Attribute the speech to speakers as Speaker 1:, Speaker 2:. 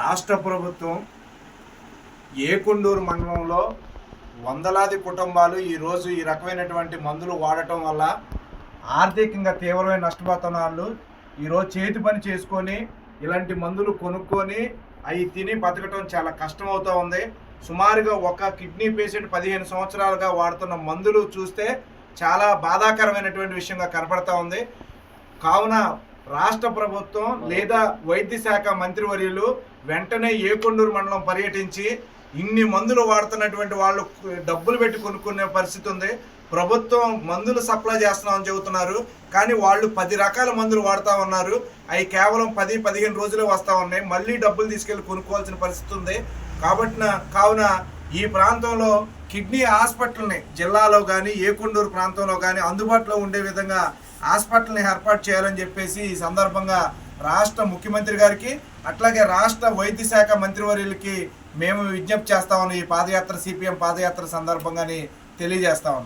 Speaker 1: రాష్ట్ర ప్రభుత్వం ఏకుండూరు మండలంలో వందలాది కుటుంబాలు ఈరోజు ఈ రకమైనటువంటి మందులు వాడటం వల్ల ఆర్థికంగా తీవ్రమైన నష్టపోతున్న వాళ్ళు ఈరోజు చేతి పని చేసుకొని ఇలాంటి మందులు కొనుక్కొని అవి తిని బతకటం చాలా కష్టం అవుతూ ఉంది. సుమారుగా ఒక కిడ్నీ పేషెంట్ పదిహేను సంవత్సరాలుగా వాడుతున్న మందులు చూస్తే చాలా బాధాకరమైనటువంటి విషయంగా కనపడతా ఉంది. కావున రాష్ట్ర ప్రభుత్వం లేదా వైద్య శాఖ మంత్రివర్యులు వెంటనే ఏకొండూరు మండలం పర్యటించి ఇన్ని మందులు వాడుతున్నటువంటి వాళ్ళు డబ్బులు పెట్టి కొనుక్కునే పరిస్థితి ఉంది. ప్రభుత్వం మందులు సప్లై చేస్తున్నామని చెబుతున్నారు. కానీ వాళ్ళు పది రకాల మందులు వాడుతూ ఉన్నారు. అవి కేవలం పది పదిహేను రోజులే వస్తూ ఉన్నాయి. మళ్ళీ డబ్బులు తీసుకెళ్ళి కొనుక్కోవాల్సిన పరిస్థితి ఉంది. కాబట్టి కావున ఈ ప్రాంతంలో కిడ్నీ హాస్పిటల్ని జిల్లాలో కానీ ఏకొండూరు ప్రాంతంలో కానీ అందుబాటులో ఉండే విధంగా హాస్పిటల్ని ఏర్పాటు చేయాలని చెప్పేసి ఈ సందర్భంగా రాష్ట్ర ముఖ్యమంత్రి గారికి అట్లాగే రాష్ట్ర వైద్య శాఖ మంత్రివర్యులకి మేము విజ్ఞప్తి చేస్తా ఉన్నాం ఈ పాదయాత్ర సిపిఎం పాదయాత్ర సందర్భంగాని తెలియజేస్తా ఉన్నాం.